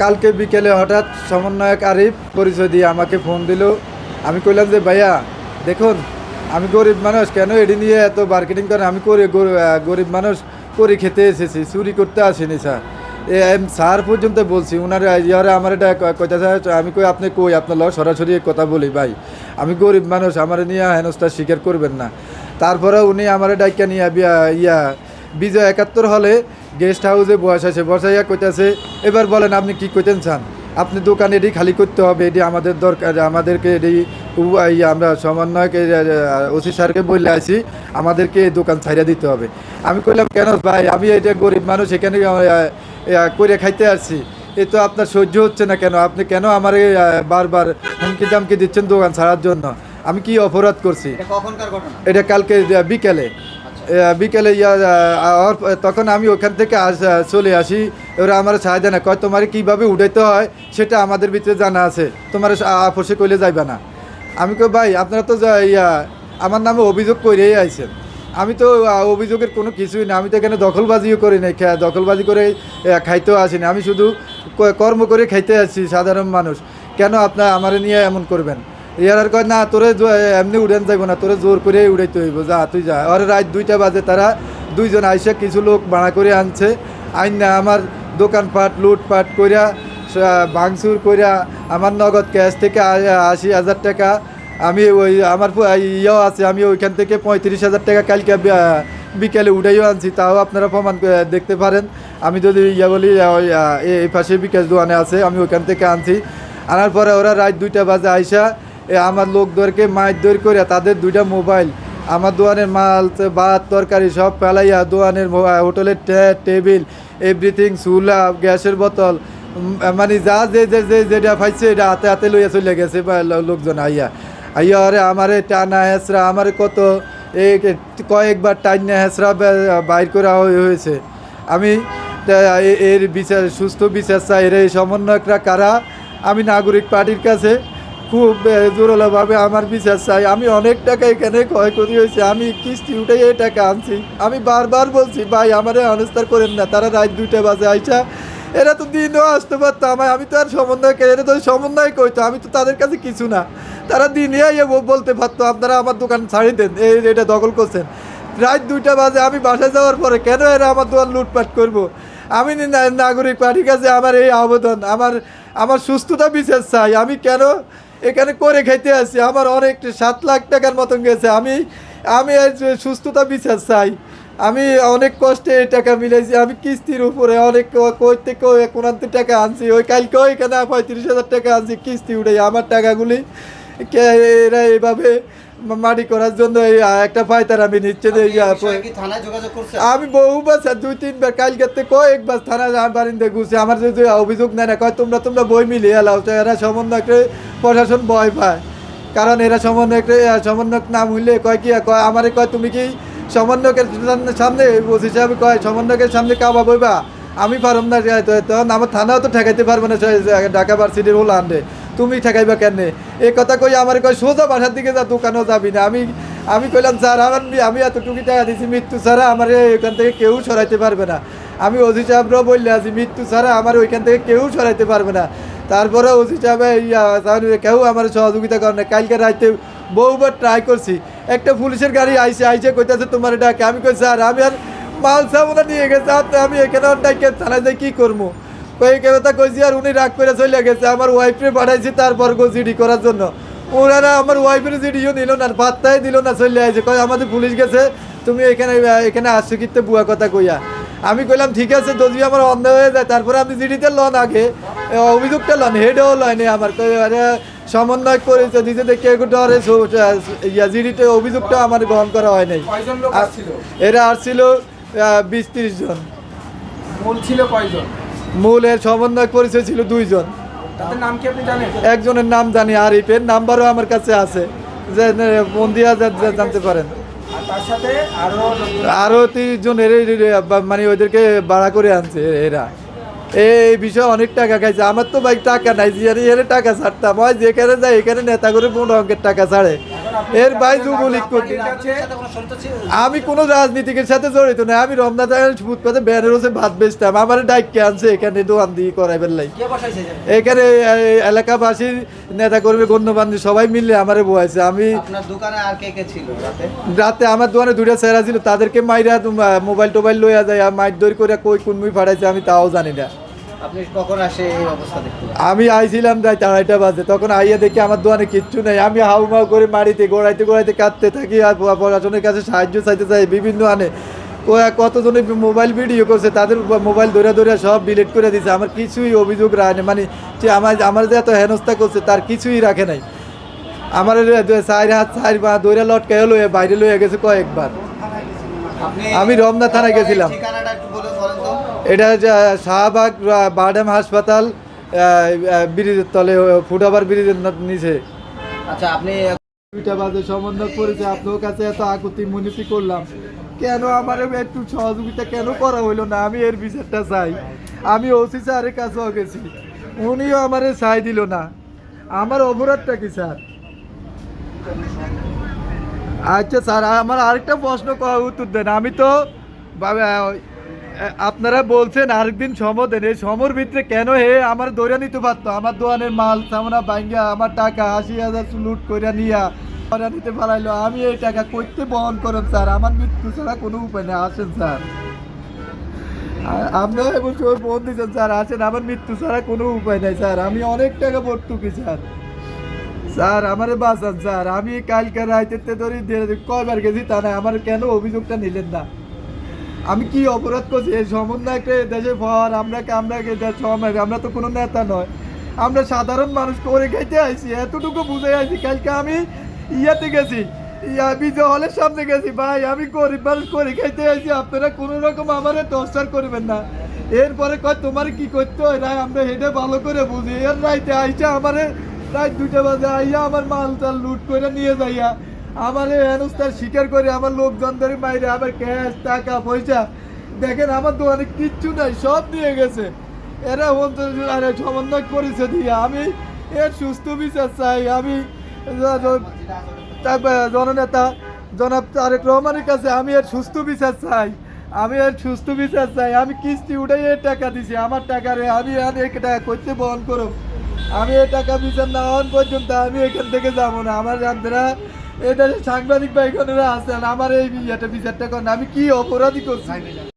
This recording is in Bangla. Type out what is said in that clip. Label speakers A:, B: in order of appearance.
A: কালকে বিকেলে হঠাৎ সমন্বয়ক আরিফ পরিচয় দিয়ে আমাকে ফোন দিল। আমি কইলাম যে, ভাইয়া, দেখুন, আমি গরিব মানুষ, কেন এডি নিয়ে এত মার্কেটিং করেন আমি করে গরিব মানুষ করে খেতে এসেছি, চুরি করতে আসিনি, স্যার। এম, স্যার পর্যন্ত বলছি ওনার ইয়ারে আমার এটা কইতে আমি কই, আপনি কই? আপনার সরাসরি কথা বলি, ভাই। আমি গরিব মানুষ, আমার নিয়ে হেনস্থা স্বীকার করবেন না। তারপরে উনি আমার ডাইকা নিয়ে ইয়া, বিজয় একাত্তর হলে গেস্ট হাউসে বয়স আছে। বসাইয়া কইতেছে এবার বলেন আপনি কি কইতেন চান আপনি দোকান এটি খালি করতে হবে এটি আমাদের দরকার আমাদেরকে এটি আমরা সমন্বয়কে ওসি স্যারকে বললে আছি আমাদেরকে এই দোকান ছাইড়া দিতে হবে। আমি কইলাম কেন ভাই আমি এটা গরিব মানুষ এখানে করে খাইতে আসছি। এ তো আপনার সহ্য হচ্ছে না কেন? আপনি কেন আমার বারবার হুমকি দামকি দিচ্ছেন দোকান ছাড়ার জন্য? আমি কি অপরাধ করছি?
B: এটা
A: এটা কালকে বিকেলে। বিকেলে, ইয়া তখন আমি ওখান থেকে আস- চলে আসি। এবার আমার সাহায্য না কয়, তোমার কীভাবে উঠাইতে হয়, সেটা আমাদের ভিতরে জানা আছে। তোমার আপসে কইলে যাইবা না। আমি কই, ভাই, আপনারা তো ইয়া, আমার নামে অভিযোগ করেই আইছেন। আমি তো অভিযোগের কোনো কিছুই না। আমি তো এখানে দখলবাজিও করি নাই দখলবাজি করে খাইতেও আসিনি। আমি শুধু কর্ম করে খাইতে আসছি, সাধারণ মানুষ। কেন আপনার আমার নিয়ে এমন করবেন? ইয়ার কয় না তোরে এমনি উড়ান যাইব না তোরে জোর করে উড়াইতে হইব যা তুই যা। আর রাত দুইটা বাজে তারা দুইজন আইসা কিছু লোক ভাড়া করে আনছে। আইন না আমার দোকানপাট লুটপাট করিয়া ভাঙচুর কইরা আমার নগদ ক্যাশ থেকে আশি হাজার টাকা আমি ওই আমার ইয়েও আছে আমি ওইখান থেকে পঁয়ত্রিশ হাজার টাকা কালকে বিকেলে উঠাইও আনছি তাও আপনারা প্রমাণ দেখতে পারেন। আমি যদি ইয়া বলি ওই, এই পাশে বিকাশ দোকানে আছে আমি ওইখান থেকে আনছি। আনার পরে ওরা রাত দুইটা বাজে আইসা আমার লোকদেরকে মাইর দৌড় করে তাদের দুইটা মোবাইল, আমার দোয়ানের মাল, ভাত, তরকারি সব ফেলাইয়া দোয়ানের হোটেলের টেবিল এভরিথিং চুলা, গ্যাসের বোতল মানে যা যে যে যে যেটা পাইছে এটা হাতে হাতে লইয়া চলে গেছে লোকজন আইয়া। আইয়া আরে আমারে টানা হেসরা আমারে কত এই কয়েকবার টাইনা হেসরা বাইর করা হয়ে- হয়েছে। আমি এর বিচার সুস্থ বিচার চাই, এর এই সমন্বয়করা কারা? আমি নাগরিক পার্টির কাছে খুব জোরালোভাবে আমার বিচার চাই। আমি অনেক টাকা এখানে ক্ষয়ক্ষতি হয়েছে। আমি কিস্তি উঠে এই টাকা আনছি। আমি বারবার বলছি, ভাই, আমারে অনস্থার করেন না। তারা রাত দুইটা বাজে, আইসা এরা তো দিনও আসতে পারতো আমায়। আমি তো আর সমন্বয় এরা তো সমন্বয় করতো আমি তো তাদের কাছে কিছু না। তারা দিনে বলতে পারতো, আপনারা আমার দোকান ছাড়ি দেন। এই এটা দখল করছেন। রাত দুইটা বাজে, আমি বাসায় যাওয়ার পরে কেন এরা আমার দোকান লুটপাট করব। আমি নাগরিক পার্টির কাছে আমার এই আবেদন, আমার আমার সুস্থতা বিচার চাই। আমি কেন এখানে করে খাইতে আসছি আমার অনেক সাত লাখ টাকার মতন গেছে। আমি আমি সুস্থতা বিচার চাই। আমি অনেক কষ্টে টাকা মিলেছি আমি কিস্তির উপরে অনেক কই থেকে টাকা আনছি, ওই কালকেও এখানে পঁয়ত্রিশ হাজার টাকা আনছি, কিস্তি উঠে আমার টাকাগুলি এরা এইভাবে মা- মাটি করার জন্য একটা পায়তার আমি নিচ্ছে আমি বহুবার দুই তিনবার কালকে কয়েকবার থানা বারিন্দে ঘুরছি। আমার যদি অভিযোগ নেয় না কয় তোমরা তোমরা বই মিলিয়ে এলাও তো এরা সমন্বয়কে প্রশাসন ভয় পায়। কারণ এরা সমন্বয়কে সমন্বয়ক নাম হইলে কয় কি কয় আমারে কয় তুমি কি সমন্বয়কের সামনে- বসে হিসাবে কয় সমন্বয়কের সামনে কাবা বইবা। আমি পারম না তো- তখন আমার থানাও তো ঠেকাইতে পারবে না ঢাকা ভার্সিটির হোল আনবে তুমি ঠেকাইবা কেন? এই কথা কই আমার কয় সোজা বাসার দিকে যা, দোকানেও যাবি না। আমি আমি কইলাম, স্যার, আমার আমি এতটুকু টাকা দিছি, মৃত্যু ছাড়া আমার এখান থেকে কেউ সরাইতে পারবে না। আমি ওসি সাহেবরাও বললে আছি, মৃত্যু ছাড়া আমার ওইখান থেকে কেউ সরাইতে পারবে না। তারপরে ওসি সাহেব কেউ আমার সহযোগিতা করে না। কালকে রাইতে বহুবার ট্রাই করছি। একটা পুলিশের গাড়ি আইসে আইসে কইতাছে, তোমার ডাকে। আমি কই, স্যার, আমি আর মাল সামনা নিয়ে গেছে আমি এখানে ডাকে থানায় যাই, কী করব কই কথা কইছি আর উনি রাগ করে চলে গেছে। আমার ওয়াইফরে পাঠাইছি তারপর জিডি করার জন্য। ওনারা আমার ওয়াইফের জিডিও নিল না পাত্তাই দিল না চলে আসে কয় আমাদের পুলিশ গেছে তুমি এখানে এখানে আসছো কিতে বুয়া কথা কইয়া? আমি কইলাম ঠিক আছে যদি আমার অন্ধ হয়ে যায় তারপরে আপনি জিডিতে লন আগে। অভিযোগটা লন হেডও লয়নি আমার। কই আরে সমন্বয় করেছে দিতে দেখে ডরে জিডিতে অভিযোগটা আমার গ্রহণ করা হয় নাই।
C: লোক
A: আর এরা আসছিল বিশ ত্রিশ জন।
C: মূল ছিল কয়জন?
A: মূলের সমন্বয় পরিচয় ছিল দুইজন।
C: নাম কি আপনি জানেন?
A: একজনের নাম জানি আরিফের নাম্বারও আমার কাছে আছে। যে ফোন দিয়া যা- যা- জানতে পারেন। আরও তিরিশ জন মানে ওদেরকে ভাড়া করে আনছে এরা। এই বিষয়ে অনেক টাকা খাইছে। আমার তো ভাই টাকা নাই যে এর টাকা ছাড়তাম। হয় যেখানে যাই এখানে নেতা করে পনেরো অঙ্কের টাকা ছাড়ে। এর যুবলীগ করতে আমি কোনো রাজনীতিকের সাথে জড়িত না আমি রমনা ফুটপাতে ব্যানের হচ্ছে ভাত বেচতাম। আমার ডাইকে আনছে এখানে দোকান দিয়ে করাই বেলাই এখানে? এলাকাবাসীর নেতা কর্মী গণ্যমান্য সবাই মিলে আমারে বয়াছে আমি
B: রাতে?
A: আমার দোকানে দুইটা চেহারা ছিল। তাদেরকে মাইরা মোবাইল টোবাইল লইয়া যায় আর মাইর দৌড় করে কই কোন মুই ফাড়াইছে আমি তাও জানি না। আমি আইছিলাম রাত আড়াইটা বাজে তখন আইয়া দেখি আমার দোকানে কিচ্ছু নেই। আমি হাউ মাউ করে মারিতে গোড়াইতে গোড়াইতে কাঁদতে থাকি আর প্রশাসনের কাছে সাহায্য চাইতে চাই। বিভিন্ন আনে। কতজনে মোবাইল ভিডিও করছে তাদের মোবাইল ধরে ধরে সব ডিলিট করে দিছে। আমার কিছুই অভিযোগ রাখে মানে যে আমার আমার যে এত হেনস্থা করছে তার কিছুই রাখে নাই। আমার চার হাত চার বা দৌড়ে লটকায় লয়ে বাইরে লয়ে গেছে কয়েকবার। আমি রমনা থানায় গেছিলাম।
B: এই ঠিকানাটা একটু বলে বলেন তো
A: এটা যে শাহবাগ আহ, বারডাম হাসপাতাল ব্রিজের তলে ফুটাবার ব্রিজের নিচে
B: আচ্ছা আপনি
A: দুইটা বাজে সমন্বয় করেছে আপনার কাছে এত আকুতি মিনতি করলাম। কেন আমার একটু সহযোগিতা কেন করা হইল না? আমি এর বিচারটা চাই। আমি ওসি স্যারের কাছেও গেছি। উনিও আমারে চাই দিল না। আমার অপরাধটা কি স্যার? আচ্ছা স্যার আমার আরেকটা প্রশ্ন উত্তর দেন। আমি তো আপনারা বলছেন আরেকদিন সম দেন এই সমর ভিতরে কেন হে আমার দৌড়া নিতে পারতো? আমার দোকানের মাল সামনা ভাঙ্গা আমার টাকা আশি হাজার লুট করে নিয়া দৌড়া নিতে পারাইলো। আমি এই টাকা করতে বহন করেন স্যার, আমার মৃত্যু ছাড়া কোনো উপায় নেই। আসেন স্যার। আপনারা এবং সবাই ফোন দিচ্ছেন স্যার, আসেন, আমার মৃত্যু ছাড়া কোনো উপায় নেই স্যার। আমি অনেক টাকা ভর্তুকি স্যার। স্যার, আমারে বাঁচান স্যার। আমি কালকে রাইতে ধরে কয়বার গেছি তা না আমার কেন অভিযোগটা নিলেন না? আমি কি অপরাধ করছি? এই সমন্বয়কে দেশে পর আমরা আমরা সমন্বয়, আমরা তো কোনো নেতা নয়। আমরা সাধারণ মানুষ করে খাইতে আইছি এতটুকু বুঝে আইছি। কালকে আমি ইয়াতে গেছি বিজয় হলের সামনে গেছি। ভাই আমি গরিব মানুষ করে খাইতে আইছি আপনারা কোনো রকম আমারে টর্চার করবেন না। এরপরে কয় তোমার কি করতে হয়? রায় আমরা হেঁটে ভালো করে বুঝি। এর রাইতে আইসা আমারে রাত দুইটা বাজে আইয়া আমার মাল টাল লুট করে নিয়ে যাইয়া আমার এই হেনস্থার স্বীকার করে আমার লোকজন ধরে মাইরে আমার ক্যাশ, টাকা, পয়সা। দেখেন, আমার দোকানে কিচ্ছু নাই, সব নিয়ে গেছে। এরা সমন্বয় করেছে দিয়ে। আমি এর সুস্থ বিচার চাই। আমি জননেতা, জনাব তারেক রহমানের কাছে আমি এর সুস্থ বিচার চাই। আমি এর সুস্থ বিচার চাই। আমি কিস্তি উঠাই এর টাকা দিছি। আমার টাকা রে, আমি আর এক টাকা করতে বহন করো আমি এই টাকা বিচার না হওয়ার পর্যন্ত আমি এখান থেকে যাব না। আমার আপনারা এটা সাংবাদিক ভাই আছেন আমার এই ইয়েটা বিচারটা করেন। আমি কি অপরাধী করছি?